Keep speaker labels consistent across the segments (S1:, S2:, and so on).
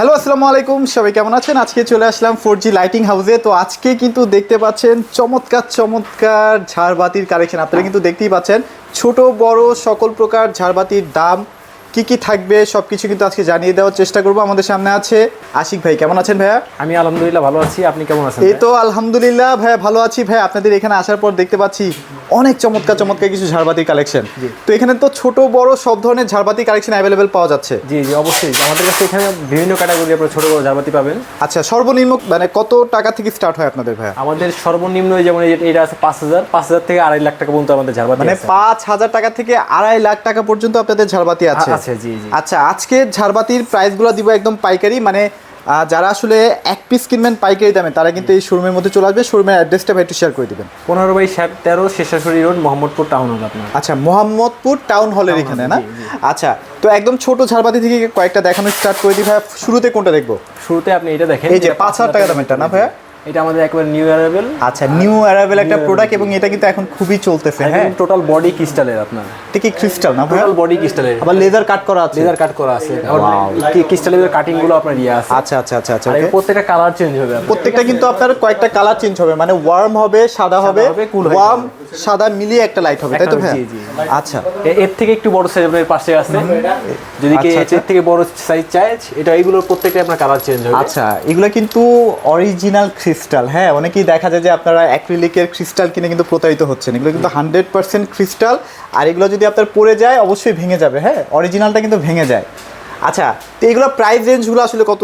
S1: Hello, আসসালামু আলাইকুম। সবাই কেমন আছেন? আজকে চলে আসলাম ফোর জি লাইটিং হাউসে তো আজকে কিন্তু দেখতে পাচ্ছেন চমৎকার চমৎকার ঝাড়বাতির কালেকশন আপনারা কিন্তু দেখতেই পাচ্ছেন ছোট, বড়, সকল প্রকার ঝাড়বাতির দাম কি কি থাকবে সব কিছু কিন্তু আজকে জানিয়ে দেওয়ার চেষ্টা করব। আমাদের সামনে আছে আশিক ভাই কেমন আছেন ভাইয়া?
S2: আমি আলহামদুলিল্লাহ ভালো আছি আপনি কেমন আছেন
S1: এই তো আলহামদুলিল্লাহ ভাইয়া ভালো আছি। ভাই আপনাদের এখানে আসার পর দেখতে পাচ্ছি অনেক চমৎকার চমৎকার কিছু ঝাড়বাতির কালেকশন। তো এখানে তো ছোট বড় সব ধরনের ঝাড়বাতি কালেকশন অ্যাভেলেবেল পাওয়া যাচ্ছে।
S2: জি জি অবশ্যই। আমাদের কাছে এখানে বিভিন্ন ক্যাটাগরি আপনার ছোট বড় ঝাড়বাতি পাবেন।
S1: আচ্ছা সর্বনিম্ন মানে কত টাকা থেকে স্টার্ট হয় আপনাদের ভাইয়া?
S2: আমাদের সর্বনিম্ন যেমন এটা আছে পাঁচ হাজার পাঁচ হাজার থেকে আড়াই লাখ টাকা পর্যন্ত আমাদের ঝাড়বাতি
S1: মানে পাঁচ হাজার টাকা থেকে আড়াই লাখ টাকা পর্যন্ত আপনাদের ঝাড়বাতি আছে।
S2: আছে, জি, জি।
S1: আচ্ছা আজকে ঝাড়বাতির প্রাইসগুলো দিব একদম পাইকারি মানে যারা আসলে এক পিস কিনবেন পাইকারি দামে তারা কিন্তু এই শোরুমের মধ্যে চলে আসবে শোরুমের অ্যাড্রেসটা ভাই একটু শেয়ার করে দিবেন।
S2: পনেরো বাই সাত তেরো শেষাশুড়ি রোড মোহাম্মদপুর টাউন হল আপনার।
S1: আচ্ছা মোহাম্মদপুর টাউন হলের এখানে না? আচ্ছা তো একদম ছোট ঝাড়বাতি থেকে কয়েকটা দেখানো স্টার্ট করে দিই ভাই। শুরুতে কোনটা দেখব?
S2: শুরুতে আপনি এটা দেখেন
S1: এই যে পাঁচ হাজার টাকা দামেরটা না ভাইয়া?
S2: এটা আমাদের একবার নিউ অ্যারাইভেল
S1: আচ্ছা নিউ অ্যারাইভেল একটা প্রোডাক্ট এবং এটা কিন্তু এখন খুবই চলতেছে হ্যাঁ
S2: টোটাল বডি ক্রিস্টালের আপনার।
S1: এটা কি ক্রিস্টাল না
S2: টোটাল বডি ক্রিস্টালের
S1: আবার লেজার কাট করা আছে।
S2: লেজার কাট করা আছে। ক্রিস্টালের কাটিংগুলো আপনার ইয়ে আছে।
S1: আচ্ছা আচ্ছা আচ্ছা আচ্ছা
S2: প্রত্যেকটা কালার চেঞ্জ হবে
S1: প্রত্যেকটা কিন্তু আপনার কয়েকটা কালার চেঞ্জ হবে মানে ওয়ার্ম হবে সাদা হবে। ওয়ার্ম সাদা মিলিয়ে একটা লাইট হবে তাই তো ভাই। আচ্ছা।
S2: এর থেকে একটু বড় সাইজ আপনার পাশে আছে। যদি কি
S1: আচ্ছা, আচ্ছা।
S2: এর থেকে বড় সাইজ চায় এটা এগুলোর প্রত্যেকটা আপনার কালার চেঞ্জ হবে।
S1: আচ্ছা এগুলো কিন্তু অরিজিনাল ক্রিস্টাল হ্যাঁ অনেকেই দেখা যায় যে আপনারা অ্যাক্রিলিকের ক্রিস্টাল কিনে কিন্তু প্রতারিত হচ্ছেন। এগুলো কিন্তু হান্ড্রেড পার্সেন্ট ক্রিস্টাল আর এগুলো যদি আপনার পড়ে যায়, অবশ্যই ভেঙে যাবে হ্যাঁ অরিজিনালটা কিন্তু ভেঙে যায়। আচ্ছা তো এগুলো প্রাইস রেঞ্জগুলো আসলে কত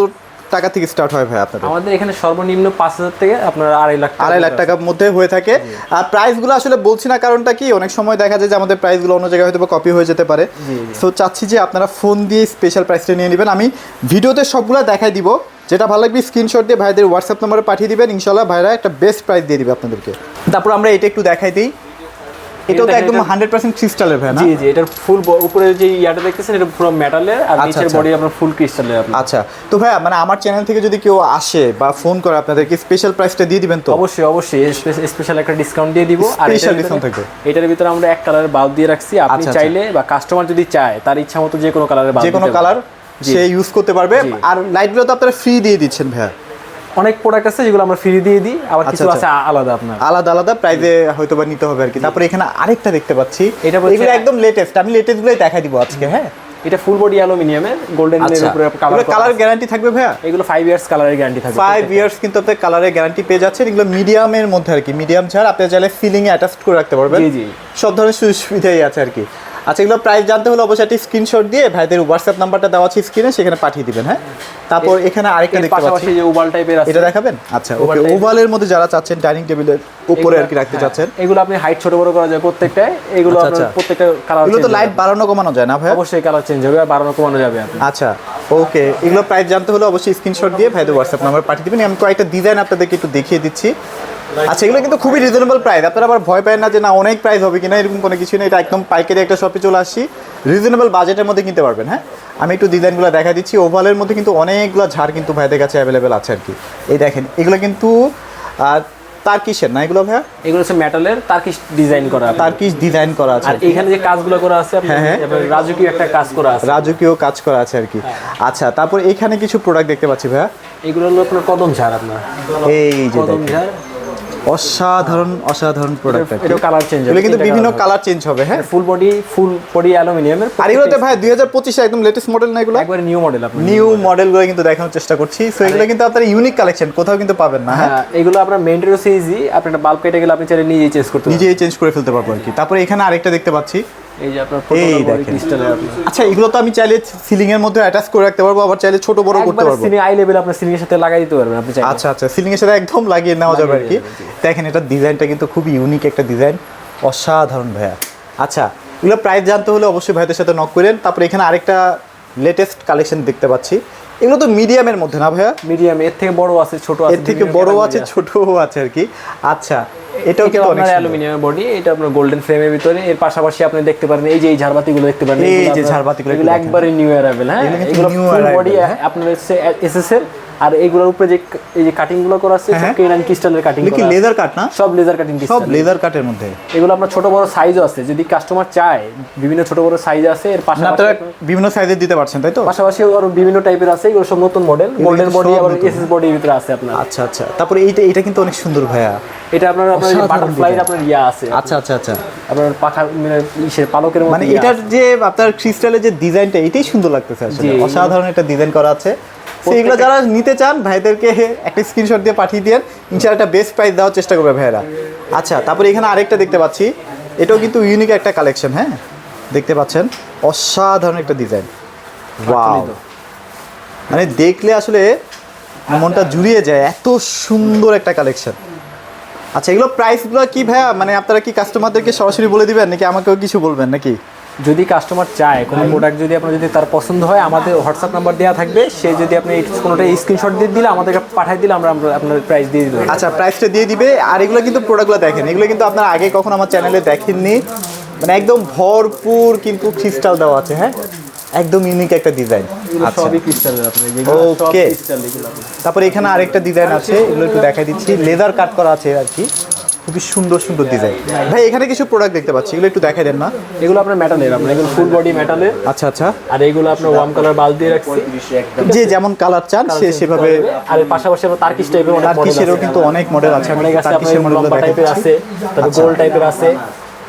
S1: টাকা থেকে স্টার্ট হয় ভাই আপনাদের।
S2: আমাদের এখানে সর্বনিম্ন পাঁচ হাজার থেকে আপনার আড়াই লাখ
S1: আড়াই লাখ টাকার মধ্যে হয়ে থাকে। আর প্রাইসগুলো আসলে বলছি না কারণটা কি অনেক সময় দেখা যায় যে আমাদের প্রাইসগুলো অন্য জায়গায় হয়তো কপি হয়ে যেতে পারে। সো চাচ্ছি যে আপনারা ফোন দিয়ে স্পেশাল প্রাইসটা নিয়ে নেবেন। আমি ভিডিওতে সবগুলো দেখাই দিব। যেটা ভালো লাগবে স্ক্রিনশট দিয়ে ভাইদের হোয়াটসঅ্যাপ নম্বরে পাঠিয়ে দিবেন। ইনশাল্লাহ ভাইরা একটা বেস্ট প্রাইস দিয়ে দিবে আপনাদেরকে। তারপর আমরা এটা একটু দেখাই দিই। এটাও তো একদম
S2: এটা-
S1: হান্ড্রেড পার্সেন্ট ক্রিস্টালের ভাই না
S2: জি জি এটার ফুল উপরে যে ইয়াটা দেখতেছেন এটা পুরো মেটালের আর
S1: আচ্ছা,
S2: নিচের
S1: আচ্ছা।
S2: বডি আপনার ফুল ক্রিস্টালের
S1: আচ্ছা তো ভাইয়া মানে আমার চ্যানেল থেকে যদি কেউ আসে বা ফোন করে আপনাদেরকে স্পেশাল প্রাইসটা দিয়ে দিবেন তো?
S2: অবশ্যই অবশ্যই স্পেশাল একটা ডিসকাউন্ট দিয়ে দিব। আর এটার ভিতরে-
S1: থাকবে।
S2: এটার ভিতরে আমরা এক কালারের বাল্ব দিয়ে রাখছি। আপনি
S1: আচ্ছা, আচ্ছা।
S2: চাইলে বা কাস্টমার যদি চায় তার ইচ্ছা মতো যে কোনো কালারের বাল্ব
S1: যে কোনো কালার সে ইউজ করতে পারবে। আর লাইটগুলো তো আপনারা ফ্রি দিয়ে দিচ্ছেন ভাইয়া।
S2: অনেক প্রোডাক্ট আছে যেগুলো আমরা ফ্রি দিয়ে দিই আবার
S1: আচ্ছা,
S2: কিছু আছে
S1: আচ্ছা।
S2: আলাদা আপনার।
S1: আলাদা আলাদা প্রাইজে হয়তো বা নিতে হবে আর কি। তারপরে এখানে আরেকটা দেখতে পাচ্ছি।
S2: এটা
S1: এগুলো একদম লেটেস্ট আমি লেটেস্ট গুলোই দেখাই দিব আজকে হ্যাঁ?
S2: এটা ফুল বডি অ্যালুমিনিয়ামের গোল্ডেন এর উপরে কালার
S1: কালার গ্যারান্টি থাকবে ভাইয়া?
S2: এগুলো ফাইভ ইয়ার্স কালারের গ্যারান্টি থাকবে
S1: ফাইভ ইয়ার্স কিন্তু আপনি কালারের গ্যারান্টি পেয়ে যাচ্ছেন। এগুলো মিডিয়ামের মধ্যে আর কি। মিডিয়াম ছাড় আপনি চাইলে সিলিং এ অ্যাটাচ করে রাখতে পারবেন।
S2: জি, জি।
S1: সব ধরনের সুবিধাই আছে আর কি। আচ্ছা এগুলো প্রাইস জানতে হলে অবশ্যই একটি স্ক্রিনশট দিয়ে ভাইদের হোয়াটসঅ্যাপ নাম্বারটা দেওয়া আছে স্ক্রিনে সেখানে পাঠিয়ে দিবেন হ্যাঁ? তারপর এখানে আরেকটা দেখতে পাচ্ছি।
S2: যে ওভাল টাইপের আছে।
S1: এটা দেখাবেন? আচ্ছা ওকে ওভালের মধ্যে যারা চাচ্ছেন ডাইনিং টেবিলের উপরে আর কি রাখতে
S2: হ্যাঁ,
S1: চাচ্ছেন।
S2: এগুলো আপনি হাইট ছোট বড় করা যায় প্রত্যেকটা এগুলো
S1: আচ্ছা,
S2: আপনার
S1: আচ্ছা।
S2: প্রত্যেকটা কালার
S1: এগুলো তো লাইট বাড়ানো কমানো যায় না ভাই
S2: অবশ্যই কালার চেঞ্জ হবে আর বাড়ানো কমানো যাবে আপনি।
S1: আচ্ছা ওকে এগুলো প্রাইস জানতে হলে অবশ্যই স্ক্রিনশট দিয়ে ভাইদের হোয়াটসঅ্যাপ নাম্বার পাঠিয়ে দিবেন। আমি কয়েকটা ডিজাইন আপনাদেরকে একটু দেখিয়ে দিচ্ছি। আচ্ছা এগুলো কিন্তু খুবই রিজনেবল প্রাইস আপনারা আবার ভয় পায় না যে না অনেক প্রাইস হবে কিনা এরকম কোনো কিছু নেই। এটা একদম পাইকারি একটা শপে চলে আসছি। রিজনেবল বাজেটের মধ্যে কিনতে পারবেন হ্যাঁ? আমি একটু ডিজাইনগুলো দেখা দিচ্ছি। ওভালের মধ্যে কিন্তু অনেকগুলো ঝাড় কিন্তু ভাইদের কাছে অ্যাভেলেবেল আছে আর কি। এই দেখেন এগুলো কিন্তু তার কিসের না এগুলো ভাইয়া?
S2: এগুলো হচ্ছে মেটালের তার্কিশ ডিজাইন করা।
S1: তার কিস ডিজাইন করা আছে
S2: আর এইখানে যে কাজগুলো করা আছে
S1: হ্যাঁ, হ্যাঁ।
S2: রাজকীয় একটা কাজ করা আছে।
S1: রাজকীয় কাজ করা আছে আর কি। আচ্ছা তারপর এখানে কিছু প্রোডাক্ট দেখতে পাচ্ছি ভাইয়া।
S2: এগুলো হলো আপনার কদম ঝাড় আপনার।
S1: এই যে
S2: কদম ঝাড়।
S1: অসাধারণ অসাধারণ প্রোডাক্ট
S2: এটা কালার চেঞ্জ
S1: হবে কিন্তু বিভিন্ন কালার চেঞ্জ হবে। হ্যাঁ?
S2: ফুল বডি ফুল বডি অ্যালুমিনিয়ামের
S1: আর এগুলোতে ভাই দুই হাজার পঁচিশে একদম লেটেস্ট মডেল না এগুলো?
S2: একবারে নিউ মডেল আপনি
S1: নিউ মডেলগুলো কিন্তু দেখানোর চেষ্টা করছি। সো এগুলো কিন্তু আপনার ইউনিক কালেকশন কোথাও কিন্তু পাবেন না হ্যাঁ?
S2: হ্যাঁ এগুলো আপনার মেনটেনও ইজি আপনি একটা বাল্ব কেটে গেলে আপনি চাইলে নিজেই চেঞ্জ করতে নিজে
S1: নিজেই চেঞ্জ করে ফেলতে পারবেন আর কি। তারপরে এখানে আরেকটা দেখতে পাচ্ছি।
S2: এই যে আপনার
S1: এই
S2: এই
S1: দেখেন। আচ্ছা এগুলো তো আমি চাইলে সিলিং এর মধ্যে অ্যাটাচ করে রাখতে পারব আবার চাইলে ছোট বড় করতে পারব।
S2: সিলিং আই লেভেল আপনার সিলিং এর সাথে লাগাই দিতে পারবেন আপনি চাইলে।
S1: আচ্ছা আচ্ছা সিলিং এর সাথে একদম লাগিয়ে নেওয়া যাবে আর কি। দেখেন এটা ডিজাইনটা কিন্তু খুবই ইউনিক একটা ডিজাইন অসাধারণ ভাইয়া। আচ্ছা এগুলো প্রাইস জানতে হলে অবশ্যই ভাইদের সাথে নক করেন। তারপরে এখানে আরেকটা লেটেস্ট কালেকশন দেখতে পাচ্ছি। এগুলো তো মিডিয়ামের মধ্যে না ভাইয়া?
S2: মিডিয়াম এর থেকে বড় আছে ছোট আছে
S1: এর থেকে বড় আছে। ছোটও আছে আর কি। আচ্ছা এটাও কিন্তু অনেক সুন্দর।
S2: বডি এটা আপনার গোল্ডেন ফ্রেমের ভিতরে। এর পাশাপাশি আপনি দেখতে পারেন এই যে এই ঝাড়বাতিগুলো দেখতে পারেন
S1: এই যে ঝাড়বাতিগুলো
S2: এগুলো একবারে নিউ অ্যারাইভেল হ্যাঁ?
S1: এগুলো
S2: ফুল বডি
S1: হ্যাঁ?
S2: আপনার হচ্ছে এসএস আর এইগুলোর উপরে যে এই যে কাটিংগুলো করা আছে
S1: হ্যাঁ,
S2: সব কেনান ক্রিস্টালের কাটিং
S1: কি লেদার কাট না?
S2: সব লেজার কাটিং
S1: সব লেদার কাটের মধ্যে।
S2: এগুলো আপনার ছোট বড় সাইজও আছে। যদি কাস্টমার চায় বিভিন্ন ছোট বড় সাইজ আছে এর পাশাপাশি
S1: আপনারা বিভিন্ন সাইজের দিতে পারছেন তাই তো?
S2: পাশাপাশি আরও বিভিন্ন টাইপের আছে এগুলো সব নতুন মডেল গোল্ডেন বডি আবার। এসএস বডির ভিতরে আছে আপনার।
S1: আচ্ছা আচ্ছা। তারপরে এইটা এটা কিন্তু অনেক সুন্দর ভাইয়া।
S2: এটা আপনার আপনার বাটারফ্লাই। আপনার ইয়া আছে।
S1: আচ্ছা আচ্ছা আচ্ছা।
S2: আপনার পাখা মানে ইসের পালকের মতো
S1: মানে এটার যে আপনার ক্রিস্টালের যে ডিজাইনটা এটাই সুন্দর লাগতেছে আসলে। অসাধারণ একটা ডিজাইন করা আছে। এগুলো যারা নিতে চান ভাইদেরকে একটা স্ক্রিনশট দিয়ে পাঠিয়ে দেন ইনশাআল্লাহ একটা বেস্ট প্রাইস দেওয়ার চেষ্টা করবে ভাইয়েরা। আচ্ছা তারপরে এখানে আরেকটা দেখতে পাচ্ছি। এটাও কিন্তু ইউনিক একটা কালেকশন হ্যাঁ? দেখতে পাচ্ছেন? অসাধারণ একটা ডিজাইন ওয়াও মানে দেখলে আসলে মনটা জুড়িয়ে যায়। এত সুন্দর একটা কালেকশন আচ্ছা এগুলো প্রাইসগুলো কি ভাইয়া? মানে আপনারা কি কাস্টমারদেরকে সরাসরি বলে দিবেন নাকি আমাকেও কিছু বলবেন নাকি?
S2: যদি কাস্টমার চায় কোনো প্রোডাক্ট যদি আপনার যদি তার পছন্দ হয় আমাদের হোয়াটসঅ্যাপ নাম্বার দেওয়া থাকবে সে যদি আপনি কোনোটা স্ক্রিনশট দিয়ে দিলে আমাদেরকে পাঠিয়ে দিলে আমরা আপনার প্রাইস দিয়ে দিতে
S1: আচ্ছা প্রাইসটা দিয়ে দিবে আর এগুলো কিন্তু প্রোডাক্টগুলো দেখেন এগুলো কিন্তু আপনারা আগে কখনো আমার চ্যানেলে দেখেননি। মানে একদম ভরপুর কিন্তু ক্রিস্টাল দেওয়া আছে হ্যাঁ? একদম ইউনিক একটা ডিজাইন আচ্ছা।
S2: সবই ক্রিস্টালের আপনার।
S1: তারপরে এখানে আরেকটা ডিজাইন আছে এগুলো একটু দেখাই দিচ্ছি। লেদার কাট করা আছে আর কি। খুবই সুন্দর সুন্দর ডিজাইন ভাই এখানে কিছু প্রোডাক্ট দেখতে পাচ্ছি এগুলো একটু দেখাই দেন না।
S2: এগুলো আপনার মেটালের আপনার এগুলো ফুল বডি মেটালের
S1: আচ্ছা আচ্ছা।
S2: আর এগুলো আপনার ওয়ার্ম কালার বাল দিয়ে রাখছি।
S1: যে যেমন কালার চান সে সেভাবে
S2: আর পাশাপাশি আপনার তার্কিশ টাইপের অনেক মডেল আছে।
S1: কিন্তু অনেক মডেল আছে আমি
S2: অনেক
S1: তার্কিশের
S2: টাইপের আছে তারপর গোল টাইপের আছে।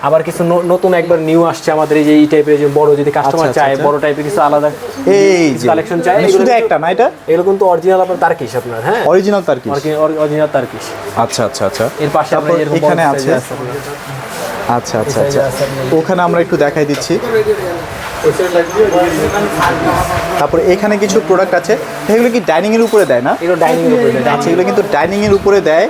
S2: আবার কিছু নতুন একবার নিউ আসছে আমাদের এই যে এই টাইপের যে বড় যদি কাস্টমার
S1: আচ্ছা,
S2: চায়
S1: আচ্ছা।
S2: বড় টাইপের কিছু আলাদা
S1: এই
S2: কালেকশন চাই
S1: মানে শুধু একটা না এটা?
S2: এগুলো কিন্তু অরিজিনাল আপনার তার্কিশ আপনার হ্যাঁ?
S1: অরিজিনাল তার্কিশ
S2: অরিজিনাল তার্কিশ
S1: আচ্ছা আচ্ছা আচ্ছা।
S2: এর পাশে আপনার
S1: এখানে আছে। আচ্ছা আচ্ছা আচ্ছা। ওখানে আমরা একটু দেখাই দিচ্ছি। তারপরে এখানে কিছু প্রোডাক্ট আছে। এগুলো কি ডাইনিং এর উপরে দেয় না?
S2: এগুলো ডাইনিং এর উপরে দেয়।
S1: আচ্ছা এগুলো কিন্তু ডাইনিং এর উপরে দেয়।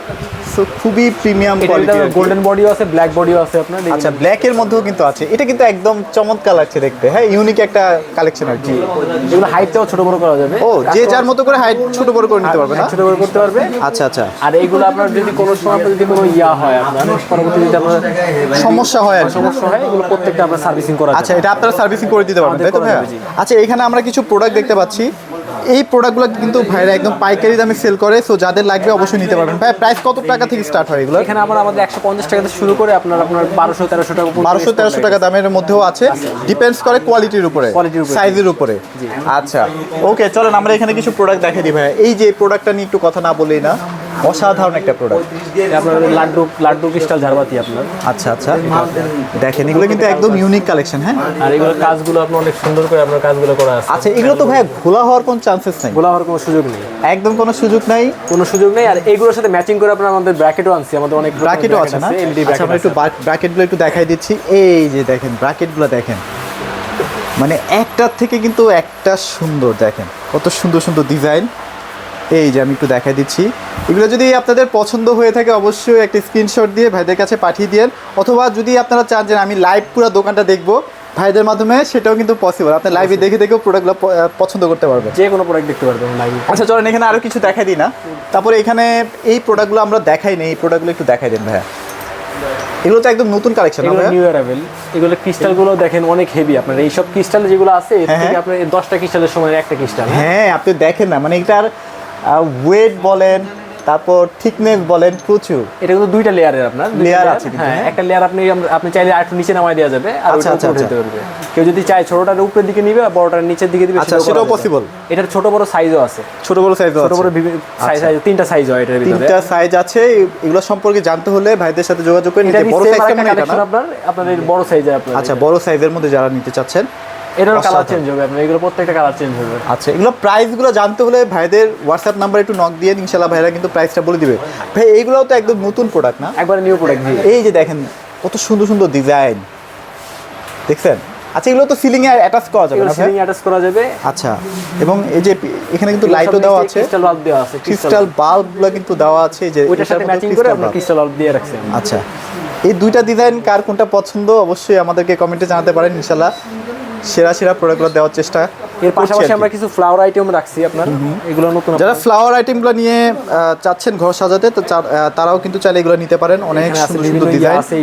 S1: সো খুবই প্রিমিয়াম কোয়ালিটি
S2: গোল্ডেন বডিও আছে ব্ল্যাক বডিও আছে আপনার
S1: আচ্ছা ব্ল্যাক এর মধ্যেও কিন্তু আছে। এটা কিন্তু একদম চমৎকার লাগছে দেখতে। হ্যাঁ ইউনিক একটা কালেকশন আর কি।
S2: এগুলো হাইটটাও ছোট বড় করা যাবে।
S1: ও যে যার মতো করে হাইট ছোট বড় করে নিতে পারবে না?
S2: ছোট বড় করতে পারবে।
S1: আচ্ছা আচ্ছা।
S2: আর এগুলো আপনার যদি কোনো সময় যদি কোনো ইয়া হয় আপনার পরবর্তী যদি আপনার
S1: সমস্যা হয় আর
S2: সমস্যা হয় এগুলো প্রত্যেকটা আপনার সার্ভিসিং করা
S1: আচ্ছা এটা আপনারা সার্ভিসিং করে দিতে পারবেন তাই তো?
S2: দেবে, জি।
S1: আচ্ছা এখানে আমরা কিছু প্রোডাক্ট দেখতে পাচ্ছি। এই প্রোডাক্টগুলো কিন্তু ভাইরা একদম পাইকারি দামে সেল করে সো যাদের লাগবে অবশ্যই নিতে পারবেন। ভাই প্রাইস কত টাকা থেকে স্টার্ট হয় এগুলো?
S2: এখানে আবার আমাদের একশো পঞ্চাশ টাকা থেকে শুরু করে আপনার আপনার বারোশো তেরোশো টাকা পর্যন্ত
S1: বারোশো তেরোশো। টাকা দামের মধ্যেও আছে। ডিপেন্ডস করে কোয়ালিটির উপরে সাইজের উপরে। আচ্ছা। ওকে চলেন আমরা এখানে কিছু প্রোডাক্ট দেখাই দিই ভাই এই যে প্রোডাক্টটা নিয়ে একটু কথা না বলেই না। অসাধারণ একটা প্রোডাক্ট
S2: আপনার লাড্ডু লাড্ডু ক্রিস্টাল ঝাড়বাতি আপনার।
S1: আচ্ছা আচ্ছা। দেখেন এগুলো কিন্তু একদম ইউনিক কালেকশন হ্যাঁ?
S2: আর এগুলো কাজগুলো আপনার অনেক সুন্দর করে আপনার কাজগুলো করা আছে।
S1: আচ্ছা এগুলো তো ভাইয়া ঘোলা হওয়ার কোনো চান্সেস নাই?
S2: গোলা হওয়ার কোনো সুযোগ নেই।
S1: একদম কোনো সুযোগ নাই?
S2: কোনো সুযোগ নেই আর এগুলোর সাথে ম্যাচিং করে আপনার আমাদের ব্র্যাকেটও আনছি আমাদের অনেক
S1: ব্র্যাকেটও আছে না? আচ্ছা আমরা একটু ব্র্যাকেটগুলো একটু দেখাই দিচ্ছি। এই যে দেখেন ব্র্যাকেটগুলো দেখেন। মানে একটার থেকে কিন্তু একটা সুন্দর দেখেন। কত সুন্দর সুন্দর ডিজাইন এই যে আমি একটু দেখাই দিচ্ছি। এগুলো যদি আপনাদের পছন্দ হয়ে থাকে অবশ্যই একটা স্ক্রিনশট দিয়ে ভাইদের কাছে পাঠিয়ে দিন অথবা যদি আপনারা চান যে আমি লাইভ পুরো দোকানটা দেখব ভাইদের মাধ্যমে সেটাও কিন্তু পসিবল আপনি লাইভে দেখে দেখেও প্রোডাক্টগুলো পছন্দ করতে পারবেন।
S2: যে কোনো প্রোডাক্ট দেখতে পারবেন লাইভে
S1: আচ্ছা চলেন এখানে আরও কিছু দেখাই দিই না। তারপরে এখানে এই প্রোডাক্টগুলো আমরা দেখাই নেই এই প্রোডাক্টগুলো একটু দেখাই দেন ভাইয়া। এগুলো তো একদম নতুন কালেকশন
S2: এগুলো নিউ অ্যারাইভেল এগুলো ক্রিস্টালগুলো দেখেন অনেক হেভি আপনার। এইসব ক্রিস্টাল যেগুলো আছে এর
S1: হ্যাঁ,
S2: থেকে
S1: হ্যাঁ।
S2: আপনার এই দশটা ক্রিস্টালের সময় একটা ক্রিস্টাল
S1: হ্যাঁ আপনি দেখেন না মানে এটার ওয়েট বলেন তারপর থিকনেস বলেন প্রচুর।
S2: এটা কিন্তু দুইটা লেয়ারের আপনার
S1: layer, আছে
S2: হ্যাঁ
S1: হ্যাঁ।
S2: একটা লেয়ার আপনি আপনি চাইলে আরেকটু নিচে নামাই দেওয়া যাবে আর
S1: আচ্ছা,
S2: ওটা
S1: আচ্ছা,
S2: উপরে
S1: আচ্ছা।
S2: দিতে পারবে। কেউ যদি চায় ছোটটার উপরের দিকে নিবে আর বড়টার নিচের দিকে দিবে
S1: আচ্ছা,
S2: সেটাও
S1: possible?
S2: এটার ছোট বড় সাইজও আছে।
S1: ছোট বড় সাইজ
S2: ছোট বড় সাইজ সাইজ তিনটা সাইজ হয় এটার ভিতরে।
S1: তিনটা সাইজ আছে এগুলো সম্পর্কে জানতে হলে ভাইদের সাথে যোগাযোগ করে নিতে। বড় সাইজটা মনে হয় এটা
S2: আপনার? আপনার বড় সাইজের আপনার
S1: আচ্ছা বড় সাইজের মধ্যে যারা নিতে চাচ্ছেন
S2: এটার কালার চেঞ্জ হবে আপনার এগুলো প্রত্যেকটা কালার চেঞ্জ হবে।
S1: আচ্ছা এগুলো প্রাইসগুলো জানতে হলে ভাইদের হোয়াটসঅ্যাপ নাম্বার একটু নক দিয়ে ভাইরা কিন্তু প্রাইসটা বলে দিবে। ভাই তো একদম নতুন প্রোডাক্ট না?
S2: একবার নিউ প্রোডাক্ট
S1: এই যে দেখেন কত সুন্দর সুন্দর ডিজাইন দেখছেন? আচ্ছা এগুলো তো সিলিং এ অ্যাটাচ করা যাবে না
S2: সিলিং অ্যাটাচ করা যাবে।
S1: আচ্ছা এবং এই যে এখানে কিন্তু লাইটও দেওয়া আছে।
S2: ক্রিস্টাল বাল্ব দেওয়া আছে
S1: ক্রিস্টাল বাল্বগুলো কিন্তু দেওয়া আছে যে
S2: ওইটার সাথে ম্যাচিং করে
S1: bulb।
S2: ক্রিস্টাল বাল্ব দিয়ে রাখছি আমরা।
S1: আচ্ছা এই দুইটা ডিজাইন কার কোনটা পছন্দ অবশ্যই আমাদেরকে কমেন্টে জানাতে পারেন ইনশাল্লাহ সেরা সেরা প্রোডাক্টগুলো দেওয়ার চেষ্টা
S2: এর পাশাপাশি আমরা কিছু ফ্লাওয়ার আইটেম রাখছি আপনার। এগুলো নতুন
S1: যারা ফ্লাওয়ার আইটেমগুলো নিয়ে চাচ্ছেন ঘর সাজাতে তো তারাও কিন্তু চাইলে এগুলো নিতে পারেন। অনেক সুন্দর
S2: ইয়ে
S1: ডিজাইন
S2: আছে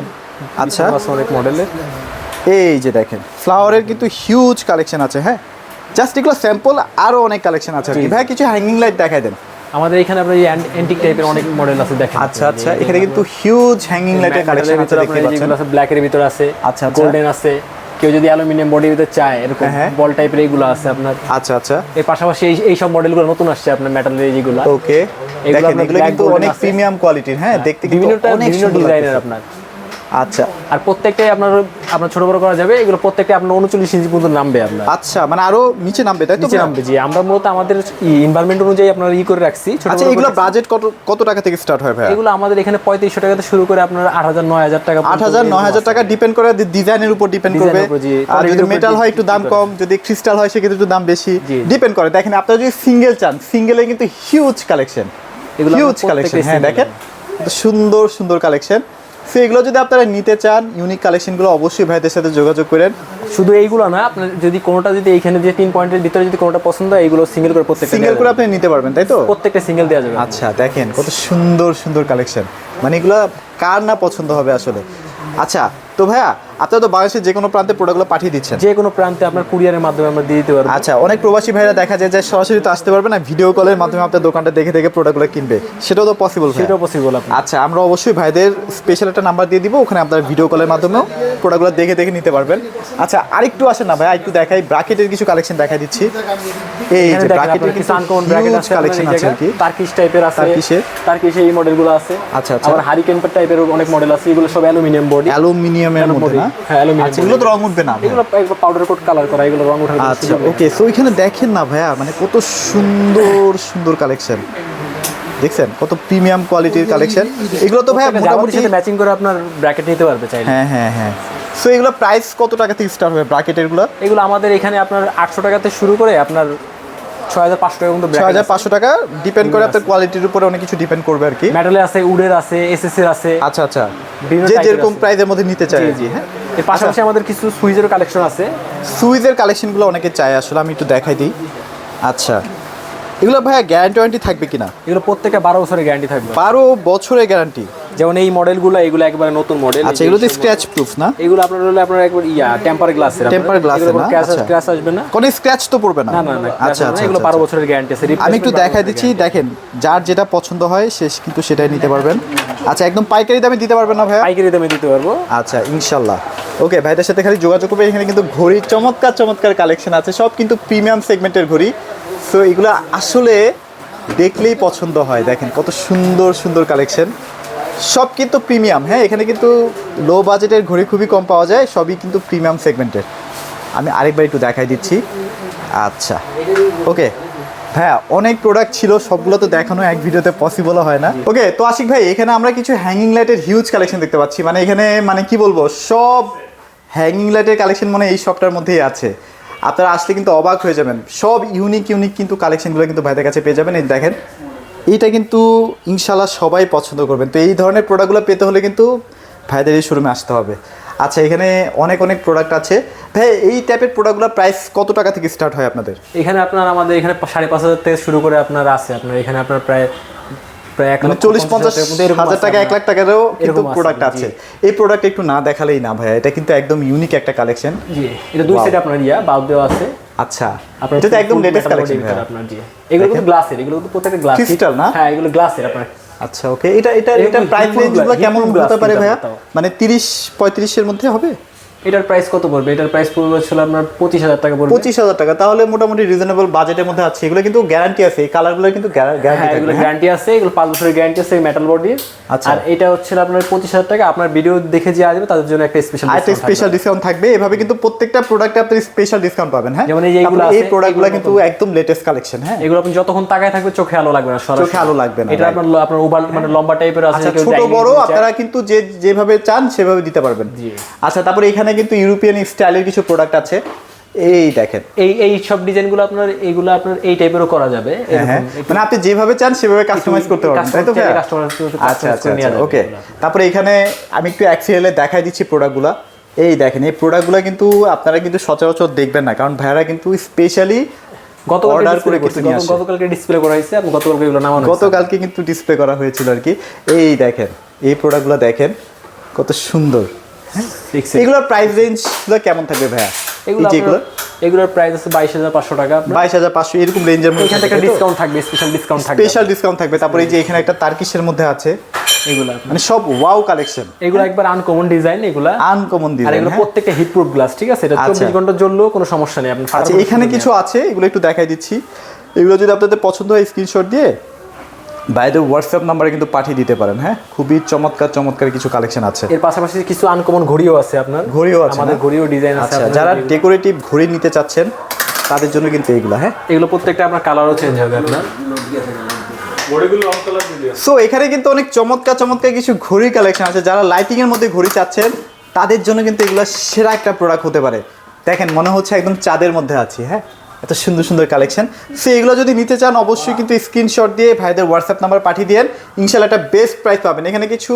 S1: আচ্ছা।
S2: অনেক মডেলের
S1: এই যে দেখেন ফ্লাওয়ারের কিন্তু হিউজ কালেকশন আছে হ্যাঁ? জাস্ট এগুলো স্যাম্পল আরও অনেক কালেকশন আছে ভাই কিছু হ্যাঙ্গিং লাইট দেখাই দেন।
S2: আমাদের এখানে আপনার এই অ্যান্টিক টাইপের অনেক মডেল আছে দেখেন।
S1: আচ্ছা আচ্ছা। এখানে কিন্তু হিউজ হ্যাঙ্গিং লাইটের কালেকশন আছে দেখতে পাচ্ছেন।
S2: আছে ব্ল্যাকের ভিতর আছে
S1: আচ্ছা, আচ্ছা।
S2: গোল্ডেন আছে। কেউ যদি অ্যালুমিনিয়াম বডির ভিতর চায় এরকম
S1: হ্যাঁ, হ্যাঁ।
S2: বল টাইপের এইগুলো আছে আপনার।
S1: আচ্ছা আচ্ছা।
S2: এর পাশাপাশি এই এই সব মডেলগুলো নতুন আসছে আপনার মেটালের এইগুলো
S1: ওকে
S2: এগুলো
S1: কিন্তু অনেক প্রিমিয়াম কোয়ালিটির হ্যাঁ দেখতে কিন্তু অনেক
S2: বিভিন্ন
S1: সুন্দর
S2: ডিজাইনের আপনার।
S1: আচ্ছা।
S2: আর প্রত্যেকটাই আপনার আপনার ছোট বড় করা যাবে এগুলো আপনার উনচল্লিশ ইঞ্চি পর্যন্ত নামবে আপনার।
S1: আচ্ছা মানে আরও নিচে নামবে তাই তো
S2: নিচে নামবে জি। আমরা মূলত আমাদের এনভায়রনমেন্ট অনুযায়ী আপনার ই করে রাখছি
S1: আচ্ছা এগুলো বাজেট কত কত টাকা থেকে স্টার্ট হয় ভাই
S2: এগুলো আমাদের এখানে পঁয়ত্রিশশো টাকা থেকে শুরু করে আপনার আট হাজার নয় হাজার টাকা
S1: আট হাজার নয় হাজার টাকা ডিপেন্ড করে ডিজাইনের উপর ডিপেন্ড করবে। আর যদি মেটাল হয় একটু দাম কম যদি ক্রিস্টাল হয় সেক্ষেত্রে একটু দাম বেশি। ডিপেন্ড করে। দেখেন আপনারা যদি সিঙ্গেল চান সিঙ্গেলে কিন্তু হিউজ কালেকশন হিউজ কালেকশন হ্যাঁ দেখেন। সুন্দর সুন্দর কালেকশন সো এগুলো যদি আপনারা নিতে চান ইউনিক কালেকশনগুলো অবশ্যই ভাইদের সাথে যোগাযোগ করেন।
S2: শুধু এইগুলো না আপনার যদি কোনোটা যদি এইখানে যে তিন পয়েন্টের ভিতরে যদি কোনোটা পছন্দ হয় এগুলো সিঙ্গেল করে প্রত্যেকটা
S1: সিঙ্গেল করে আপনি নিতে পারবেন তাই তো?
S2: প্রত্যেকটা সিঙ্গেল দেওয়া যাবে।
S1: আচ্ছা দেখেন কত সুন্দর সুন্দর কালেকশন মানে এগুলো কার না পছন্দ হবে আসলে? আচ্ছা তো ভাইয়া আপনারা তো বাংলাদেশের যে কোনো প্রান্তে প্রোডাক্টগুলো পাঠিয়ে দিচ্ছেন।
S2: যে কোনো প্রান্তে আপনার কুরিয়ারের মাধ্যমে আমরা দিয়ে দিতে পারব।
S1: আচ্ছা অনেক প্রবাসী ভাইরা দেখা যায় যে সরাসরি তো আসতে পারবে না ভিডিও কলের মাধ্যমে আপনার দোকানটা দেখে দেখে প্রোডাক্টগুলো কিনবে। সেটাও তো পসিবল
S2: সেটাও পসিবল
S1: আচ্ছা আমরা অবশ্যই ভাইদের স্পেশাল একটা নাম্বার দিয়ে দিব ওখানে আপনার ভিডিও কলের মাধ্যমেও প্রোডাক্টগুলো দেখে দেখে নিতে পারবেন। আচ্ছা আরেকটু আসেন না ভাই আরেকটু দেখাই ব্রাকেটের কিছু কালেকশন দেখাই দিচ্ছি। এই যে ব্রাকেটের
S2: কিছু আনকমন ব্র্যাকেট আছে
S1: কালেকশন আছে আর কি।
S2: টার্কিশ টাইপের আছে
S1: টার্কিশের?
S2: টার্কিশে এই মডেলগুলো আছে।
S1: আচ্ছা, আচ্ছা।
S2: আবার হারিকেন টাইপের অনেক মডেল আছে এগুলো সব অ্যালুমিনিয়াম বডি
S1: অ্যালুমিনিয়ামের মধ্যে না?
S2: হ্যাঁ
S1: আচ্ছা এগুলো তো রং উঠবে না ভাই?
S2: এগুলো পাউডার কোট কালার করা এগুলো রং ওঠার
S1: আচ্ছা ওকে সো এখানে দেখেন না ভাইয়া মানে কত সুন্দর সুন্দর কালেকশন দেখছেন? কত প্রিমিয়াম কোয়ালিটির কালেকশন এগুলো তো ভাইয়া মোটামুটি
S2: ম্যাচিং করে আপনার ব্র্যাকেট নিতে পারবে চাইলে।
S1: হ্যাঁ হ্যাঁ হ্যাঁ। সো এগুলো প্রাইস কত টাকা থেকে স্টার্ট হবে ব্রাকেটেরগুলো?
S2: এগুলো আমাদের এখানে আপনার আটশো টাকাতে শুরু করে আপনার ছয় হাজার পাঁচশো টাকা পর্যন্ত
S1: ছয় হাজার পাঁচশো টাকা ডিপেন্ড করে আপনার কোয়ালিটির উপরে অনেক কিছু ডিপেন্ড করবে আর কি।
S2: মেটালে আছে উডের আছে এসএস এর আছে।
S1: আচ্ছা আচ্ছা। যে যেরকম। প্রাইজের মধ্যে নিতে চাই
S2: জি, জি।
S1: হ্যাঁ?
S2: এর পাশাপাশি আমাদের কিছু সুইজের কালেকশন আছে।
S1: সুইজের কালেকশনগুলো অনেকে চায় আসলে আমি একটু দেখাই দিই। আচ্ছা। এগুলো ভাইয়া গ্যারান্টি ওয়ারেন্টি থাকবে কিনা?
S2: এগুলো প্রত্যেকটা বারো বছরের গ্যারান্টি থাকবে।
S1: বারো বছরের গ্যারান্টি
S2: যেমন এই মডেলগুলো এগুলো একবারে নতুন মডেল।
S1: আচ্ছা এগুলো তো স্ক্র্যাচ প্রুফ না?
S2: এগুলো আপনার হলে আপনার একবার ইয়া টেম্পার গ্লাস
S1: Tempered glass এর না? আচ্ছা।
S2: ক্র্যাশ আসবে না?
S1: কোনো স্ক্র্যাচ তো পড়বে না?
S2: না না
S1: আচ্ছা আচ্ছা
S2: এগুলো
S1: আচ্ছা,
S2: বারো
S1: আচ্ছা।
S2: বছরের গ্যারান্টি আছে।
S1: আমি একটু দেখাই দিচ্ছি দেখেন যার যেটা পছন্দ হয় সে কিন্তু সেটাই নিতে পারবেন। আচ্ছা একদম পাইকারি দামে দিতে পারবেন না ভাইয়া?
S2: পাইকারি দামে দিতে পারব।
S1: আচ্ছা ইনশাল্লাহ। ওকে ভাইদের সাথে খালি যোগাযোগ করবে এখানে কিন্তু ঘড়ি চমৎকার চমৎকার কালেকশন আছে। সব কিন্তু প্রিমিয়াম সেগমেন্টের ঘড়ি। সো এগুলো আসলে দেখলেই পছন্দ হয়। দেখেন কত সুন্দর সুন্দর কালেকশন সব কিন্তু প্রিমিয়াম হ্যাঁ এখানে কিন্তু লো বাজেটের ঘড়ি খুবই কম পাওয়া যায়, সবই কিন্তু প্রিমিয়াম সেগমেন্টের আমি আরেকবার একটু দেখাই দিচ্ছি। আচ্ছা ওকে হ্যাঁ অনেক প্রোডাক্ট ছিল, সবগুলো তো দেখানো এক ভিডিওতে পসিবল হয় না। ওকে তো আশিক ভাই, এখানে আমরা কিছু হ্যাঙ্গিং লাইটের হিউজ কালেকশন দেখতে পাচ্ছি। মানে এখানে মানে কি বলব, সব হ্যাঙ্গিং লাইটের কালেকশন মানে এই শপটার মধ্যেই আছে। আপনারা আসলে কিন্তু অবাক হয়ে যাবেন। সব ইউনিক ইউনিক কিন্তু কালেকশনগুলো কিন্তু ভাইদের কাছে পেয়ে যাবেন। এই দেখেন এইটা কিন্তু ইনশাল্লাহ সবাই পছন্দ করবেন। তো এই ধরনের প্রোডাক্টগুলো পেতে হলে কিন্তু ভাইদের এই শোরুমে আসতে হবে। আচ্ছা এখানে অনেক অনেক প্রোডাক্ট আছে। ভাই, এই টাইপের প্রোডাক্টগুলো প্রাইস কত টাকা থেকে স্টার্ট হয় আপনাদের?
S2: এখানে আপনার আমাদের এখানে সাড়ে পাঁচ হাজার থেকে শুরু করে আপনার আছে। আপনার এখানে আপনার প্রায়
S1: চল্লিশ পঞ্চাশ
S2: হাজারের মধ্যে এরকম
S1: হাজার টাকা এক লাখ টাকারও কিন্তু প্রোডাক্ট আছে এই প্রোডাক্ট একটু না দেখালেই না ভাইয়া এটা কিন্তু একদম ইউনিক একটা কালেকশন
S2: জি এটা দুই
S1: Wow.
S2: আপনার ইয়া বাল্ব দেওয়া আছে।
S1: আচ্ছা।
S2: আপনার
S1: এটা একদম লেটেস্ট কালেকশন
S2: body আপনার জি। এগুলো কিন্তু গ্লাসের এগুলো কিন্তু প্রত্যেকটা গ্লাস
S1: Crystal না?
S2: হ্যাঁ এগুলো গ্লাসের আপনার।
S1: আচ্ছা ওকে এটা এটা এটা প্রাইস রেঞ্জগুলো কেমন হতে পারে ভাইয়া। মানে তিরিশ পঁয়ত্রিশের মধ্যে হবে?
S2: এটার প্রাইস কত পড়বে? এটার প্রাইস পড়বে ছিল আপনার পঁচিশ হাজার টাকা পড়বে।
S1: পঁচিশ হাজার টাকা তাহলে মোটামুটি রিজনেবল বাজেটের মধ্যে আছে। এগুলো কিন্তু গ্যারান্টি আছে এই কালারগুলো কিন্তু গ্যারান্টি
S2: হ্যাঁ এগুলো গ্যারান্টি আছে এগুলো পাঁচ বছরের গ্যারান্টি আছে মেটাল বডি
S1: আচ্ছা।
S2: আর এটা হচ্ছে আপনার পঁচিশ হাজার টাকা আপনার ভিডিও দেখে যে আসবে তাদের জন্য একটা স্পেশাল
S1: একটা স্পেশাল ডিসকাউন্ট থাকবে। এভাবে কিন্তু প্রত্যেকটা প্রোডাক্টে আপনি স্পেশাল ডিসকাউন্ট পাবেন হ্যাঁ?
S2: যেমন এই যে এগুলো
S1: এই প্রোডাক্টগুলো কিন্তু একদম লেটেস্ট কালেকশন হ্যাঁ?
S2: এগুলো আপনি যতক্ষণ তাকায় থাকবে চোখে আলো লাগবে না
S1: চোখে আলো লাগবে না,
S2: এটা আপনার আপনার ওভার মানে লম্বা টাইপের আছে
S1: আচ্ছা ছোট বড় আপনারা কিন্তু যে যেভাবে চান সেভাবে দিতে পারবেন।
S2: জি।
S1: আচ্ছা তারপরে এখানে কিন্তু ইউরোপিয়ান স্টাইলের কিছু প্রোডাক্ট আছে। এই দেখেন।
S2: এই এই সব ডিজাইনগুলো আপনার এইগুলো আপনার এই টাইপেরও করা যাবে।
S1: হ্যাঁ হ্যাঁ। মানে আপনি যেভাবে চান সেভাবে কাস্টমাইজ করতে পারবেন তাই তো আচ্ছা আচ্ছা আচ্ছা ওকে। তারপরে এখানে আমি একটু এক্সিএলে দেখাই দিচ্ছি প্রোডাক্টগুলো এই দেখেন এই প্রোডাক্টগুলো কিন্তু আপনারা কিন্তু সচরাচর দেখবেন না কারণ ভাইয়ারা কিন্তু স্পেশালি
S2: গতকালকে
S1: করে কিন্তু
S2: গতকালকে ডিসপ্লে করা হয়েছে এবং গতকালকে এগুলো নামানো
S1: গতকালকে কিন্তু ডিসপ্লে করা হয়েছিল আর কি। এই দেখেন এই প্রোডাক্টগুলো দেখেন কত সুন্দর। এগুলোর প্রাইস রেঞ্জগুলো কেমন থাকবে ভাইয়া?
S2: এগুলো
S1: যেগুলো
S2: এগুলোর প্রাইস আছে বাইশ হাজার পাঁচশো টাকা
S1: বাইশ হাজার পাঁচশো এরকম রেঞ্জের মধ্যে
S2: এখান থেকে ডিসকাউন্ট থাকবে স্পেশাল ডিসকাউন্ট থাকবে
S1: স্পেশাল ডিসকাউন্ট থাকবে। তারপরে এই যে এখানে একটা তার্কিশের মধ্যে আছে।
S2: এগুলো।
S1: মানে সব ওয়াও কালেকশন
S2: এগুলো একবার আনকমন ডিজাইন এগুলা।
S1: আনকমন
S2: আর
S1: ডিজাইন
S2: এগুলো প্রত্যেকটা হিট প্রুফ গ্লাস ঠিক আছে? এটা
S1: আচ্ছা।
S2: চব্বিশ ঘণ্টা জ্বললেও কোনো সমস্যা নেই। আপনি
S1: আচ্ছা এখানে কিছু আছে? এগুলো একটু দেখাই দিচ্ছি। এগুলো যদি আপনাদের পছন্দ হয় স্ক্রিনশট দিয়ে বাইরে হোয়াটসঅ্যাপ নাম্বারে কিন্তু পাঠিয়ে দিতে পারেন হ্যাঁ? খুবই চমৎকার চমৎকার কিছু কালেকশন আছে।
S2: এর পাশাপাশি কিছু আনকমন ঘড়িও আছে আপনার।
S1: ঘড়িও আছে
S2: আমাদের ঘড়িও ডিজাইন আছে
S1: আচ্ছা
S2: আপনার।
S1: যারা ডেকোরেটিভ ঘড়ি নিতে চাচ্ছেন তাদের জন্য কিন্তু এইগুলো হ্যাঁ?
S2: এগুলো প্রত্যেকটা আপনার কালারও চেঞ্জ হবে আপনার।
S1: সো এখানে কিন্তু অনেক চমৎকার চমৎকার কিছু ঘড়ি কালেকশন আছে। যারা লাইটিং এর মধ্যে ঘড়ি চাচ্ছেন তাদের জন্য কিন্তু এগুলো সেরা একটা প্রোডাক্ট হতে পারে। দেখেন মনে হচ্ছে একদম চাঁদের মধ্যে আছি হ্যাঁ? এত সুন্দর সুন্দর কালেকশন সো এগুলো যদি নিতে চান অবশ্যই কিন্তু স্ক্রিনশট দিয়ে ভাইদের হোয়াটসঅ্যাপ নাম্বার পাঠিয়ে দিন ইনশাল্লাহ একটা বেস্ট প্রাইস পাবেন। এখানে কিছু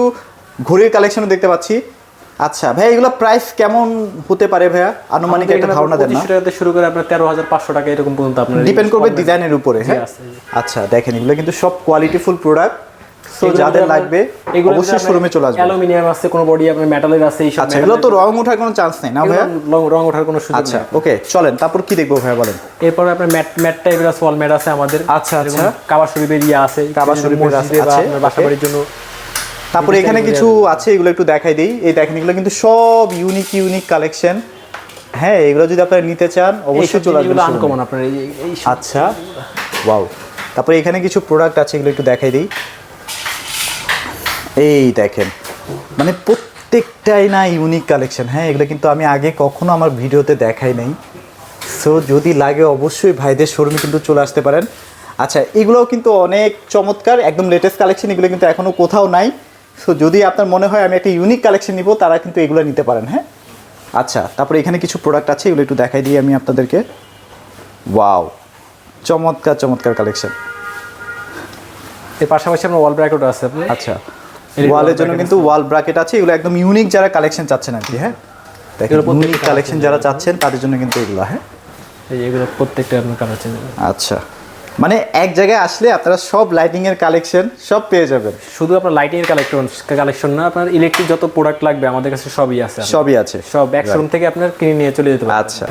S1: ঘড়ির কালেকশনও দেখতে পাচ্ছি। আচ্ছা ভাই এগুলো প্রাইস কেমন হতে পারে ভাইয়া? আনুমানিক একটা ধারণা দেন না।
S2: শুরু করে আপনার তেরো হাজার পাঁচশো টাকা এরকম পর্যন্ত আপনার
S1: ডিপেন্ড করবে ডিজাইনের উপরে হ্যাঁ? আচ্ছা দেখেন এগুলো কিন্তু সব কোয়ালিটিফুল প্রোডাক্ট সো যাদের লাগবে অবশ্যই শোরুমে চলে আসবে।
S2: অ্যালুমিনিয়াম আছে কোনো বডি আপনার মেটালের আছে এই
S1: আচ্ছা এগুলো তো রং ওঠার কোনো চান্স নেই না ভাইয়া?
S2: রং ওঠার কোনো সুযোগ
S1: আচ্ছা ওকে চলেন তারপর কি দেখব ভাইয়া বলেন?
S2: এরপরে আপনার ম্যাট ম্যাট টাইপের আছে ওয়াল ম্যাট আছে আমাদের।
S1: আচ্ছা, আচ্ছা।
S2: কাবা শরীফের ইয়ে আছে
S1: কাবা শরীফের আছে,
S2: আপনার বাসা বাড়ির জন্য
S1: তারপরে এখানে কিছু আছে। এগুলো একটু দেখাই দিই। এই দেখেন এগুলো কিন্তু সব ইউনিক ইউনিক কালেকশন হ্যাঁ এগুলো যদি আপনারা নিতে চান অবশ্যই চলে আসবেন
S2: আনকমন আপনার এই
S1: আচ্ছা ওয়াও তারপরে এখানে কিছু প্রোডাক্ট আছে এগুলো একটু দেখাই দিই। এই দেখেন মানে প্রত্যেকটাই না ইউনিক কালেকশন হ্যাঁ এগুলো কিন্তু আমি আগে কখনো আমার ভিডিওতে দেখাই নাই। সো যদি লাগে অবশ্যই ভাইদের শোরুমে কিন্তু চলে আসতে পারেন। আচ্ছা এগুলোও কিন্তু অনেক চমৎকার একদম লেটেস্ট কালেকশন এগুলো কিন্তু এখনও কোথাও নাই। সো যদি আপনার মনে হয় আমি একটা ইউনিক কালেকশন নিব তারা কিন্তু এগুলো নিতে পারেন হ্যাঁ। আচ্ছা তারপরে এখানে কিছু প্রোডাক্ট আছে এগুলো একটু দেখাই দিই আমি আপনাদেরকে। ওয়াও চমৎকার চমৎকার কালেকশন
S2: এর পাশাপাশি আপনার ওয়াল ব্র্যাকেট আছে
S1: আচ্ছা। ওয়ালের জন্য কিন্তু ওয়াল ব্র্যাকেট আছে এগুলো একদম ইউনিক যারা কালেকশন চাচ্ছেন আর কি হ্যাঁ? ইউনিক কালেকশন যারা চাচ্ছেন তাদের জন্য কিন্তু এগুলো হ্যাঁ?
S2: এই এগুলো প্রত্যেকটা আপনার কালার চেঞ্জ
S1: আচ্ছা। মানে এক জায়গায় আসলে আপনারা সব লাইটিং এর কালেকশন সব পেয়ে যাবেন।
S2: শুধু আপনার লাইটিং এর কালেকশন কালেকশন না আপনার ইলেকট্রিক যত প্রোডাক্ট লাগবে আমাদের কাছে সবই আছে।
S1: সবই আছে।
S2: সব এক শোরুম থেকে আপনার কিনে নিয়ে চলে যেতে পারেন
S1: আচ্ছা।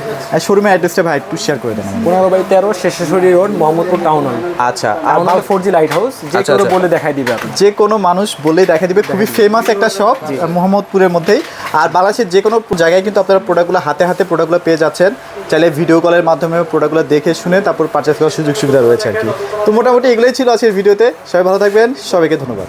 S1: শোরুমের অ্যাড্রেসটা ভাই একটু শেয়ার করে দেন আমাকে।
S2: পনেরো বাই তেরো শেষেশ্বরী রোড মোহাম্মদপুর টাউন হল
S1: আচ্ছা আর
S2: ফোর জি লাইট হাউস যে
S1: আচ্ছা,
S2: কেউ
S1: আচ্ছা।
S2: বলে দেখাই দিবে আপনি।
S1: যে কোনো মানুষ বলেই দেখাই দিবে। খুবই ফেমাস একটা শপ মোহাম্মদপুরের মধ্যেই। আর বাংলাদেশের যে কোনো জায়গায় কিন্তু আপনারা প্রোডাক্টগুলো হাতে হাতে প্রোডাক্টগুলো পেয়ে যাচ্ছেন। চাইলে ভিডিও কলের মাধ্যমে প্রোডাক্টগুলো দেখে শুনে তারপর পারচেস করার সুযোগ সুবিধা রয়েছে আর কি। তো মোটামুটি এগুলোই ছিল আজকের ভিডিওতে। সবাই ভালো থাকবেন। সবাইকে ধন্যবাদ।